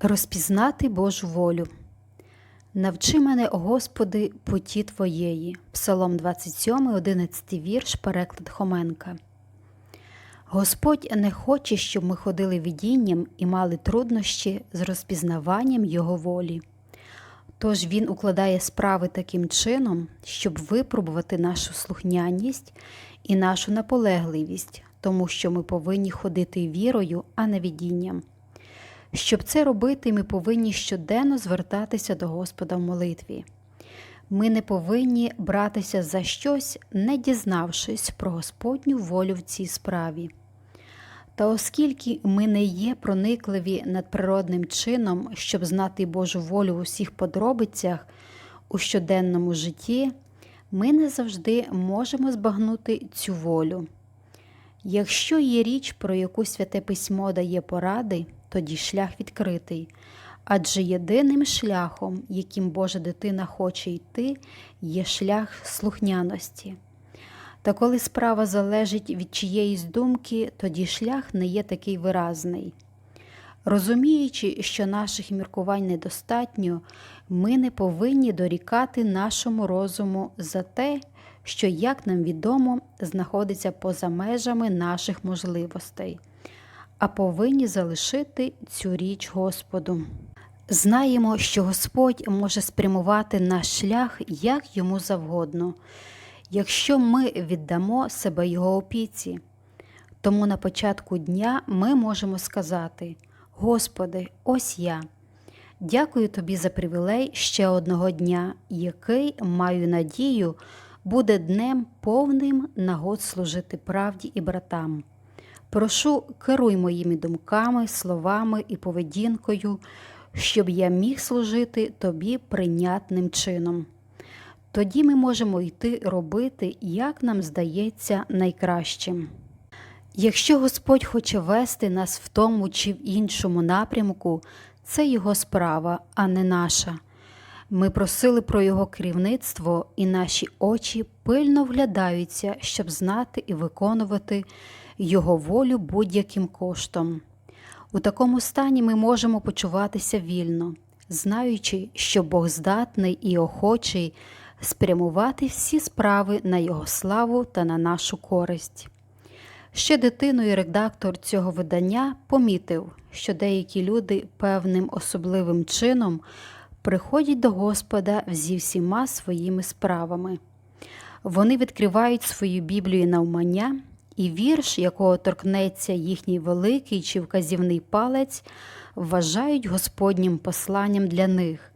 Розпізнати Божу волю. Навчи мене, Господи, путі Твоєї. Псалом 27, 11 вірш, переклад Хоменка. Господь не хоче, щоб ми ходили видінням і мали труднощі з розпізнаванням Його волі. Тож Він укладає справи таким чином, щоб випробувати нашу слухняність і нашу наполегливість, тому що ми повинні ходити вірою, а не видінням. Щоб це робити, ми повинні щоденно звертатися до Господа в молитві. Ми не повинні братися за щось, не дізнавшись про Господню волю в цій справі. Та оскільки ми не є проникливі надприродним чином, щоб знати Божу волю в усіх подробицях у щоденному житті, ми не завжди можемо збагнути цю волю. Якщо є річ, про яку святе письмо дає поради, тоді шлях відкритий, адже єдиним шляхом, яким Божа дитина хоче йти, є шлях слухняності. Та коли справа залежить від чиєїсь думки, тоді шлях не є такий виразний. Розуміючи, що наших міркувань недостатньо, ми не повинні дорікати нашому розуму за те, що, як нам відомо, знаходиться поза межами наших можливостей, а повинні залишити цю річ Господу. Знаємо, що Господь може спрямувати наш шлях як йому завгодно, якщо ми віддамо себе Його опіці. Тому на початку дня ми можемо сказати: Господи, ось я. Дякую Тобі за привілей ще одного дня, який, маю надію, буде днем повним нагод служити правді і братам. Прошу, керуй моїми думками, словами і поведінкою, щоб я міг служити тобі прийнятним чином. Тоді ми можемо йти робити, як нам здається, найкращим. Якщо Господь хоче вести нас в тому чи в іншому напрямку, це Його справа, а не наша. Ми просили про Його керівництво, і наші очі пильно вглядаються, щоб знати і виконувати Його волю будь-яким коштом. У такому стані ми можемо почуватися вільно, знаючи, що Бог здатний і охочий спрямувати всі справи на Його славу та на нашу користь. Ще дитиною редактор цього видання помітив, що деякі люди певним особливим чином приходять до Господа зі всіма своїми справами. Вони відкривають свою Біблію навмання, і вірш, якого торкнеться їхній великий чи вказівний палець, вважають Господнім посланням для них,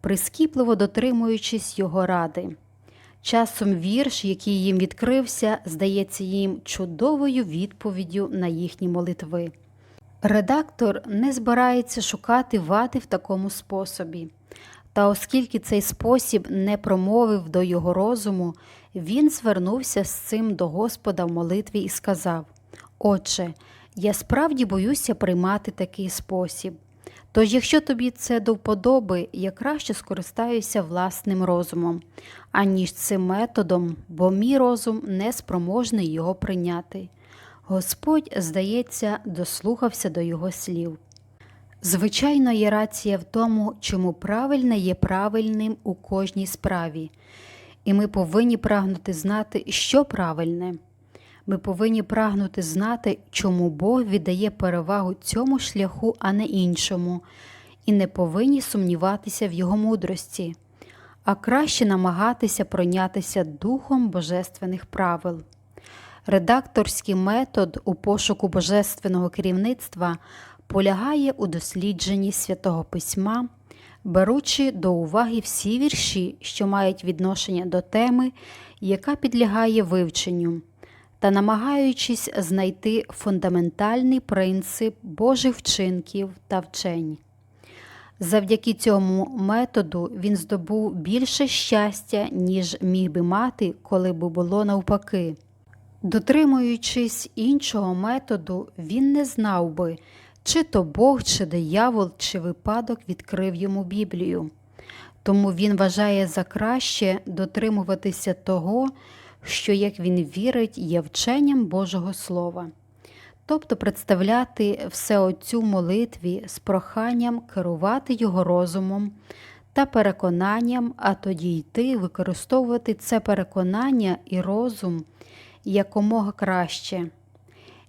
прискіпливо дотримуючись його ради. Часом вірш, який їм відкрився, здається їм чудовою відповіддю на їхні молитви. Редактор не збирається шукати вати в такому способі, та оскільки цей спосіб не промовив до його розуму, він звернувся з цим до Господа в молитві і сказав: Отче, я справді боюся приймати такий спосіб. Тож, якщо тобі це до вподоби, я краще скористаюся власним розумом, аніж цим методом, бо мій розум не спроможний його прийняти. Господь, здається, дослухався до його слів. Звичайно, є рація в тому, чому правильне є правильним у кожній справі, і ми повинні прагнути знати, що правильне. Ми повинні прагнути знати, чому Бог віддає перевагу цьому шляху, а не іншому, і не повинні сумніватися в Його мудрості, а краще намагатися пройнятися духом божественних правил. Редакторський метод у пошуку божественного керівництва полягає у дослідженні святого письма, беручи до уваги всі вірші, що мають відношення до теми, яка підлягає вивченню та намагаючись знайти фундаментальний принцип Божих вчинків та вчень. Завдяки цьому методу він здобув більше щастя, ніж міг би мати, коли б було навпаки. Дотримуючись іншого методу, він не знав би, чи то Бог, чи диявол, чи випадок відкрив йому Біблію. Тому він вважає за краще дотримуватися того, що, як він вірить, є вченням Божого Слова. тобто представляти все Отцю в молитві з проханням керувати його розумом та переконанням, а тоді йти використовувати це переконання і розум якомога краще.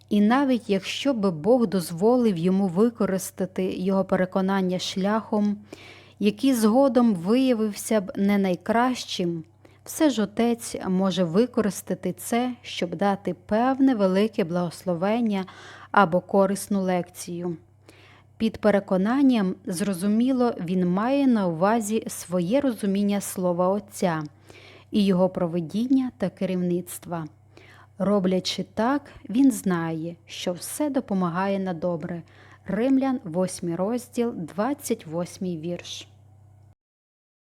І навіть якщо би Бог дозволив йому використати його переконання шляхом, який згодом виявився б не найкращим, все ж отець може використати це, щоб дати певне велике благословення або корисну лекцію. Під переконанням, зрозуміло, він має на увазі своє розуміння слова Отця і його проведіння та керівництва. Роблячи так, він знає, що все допомагає на добре. Римлян, 8 розділ, 28 вірш.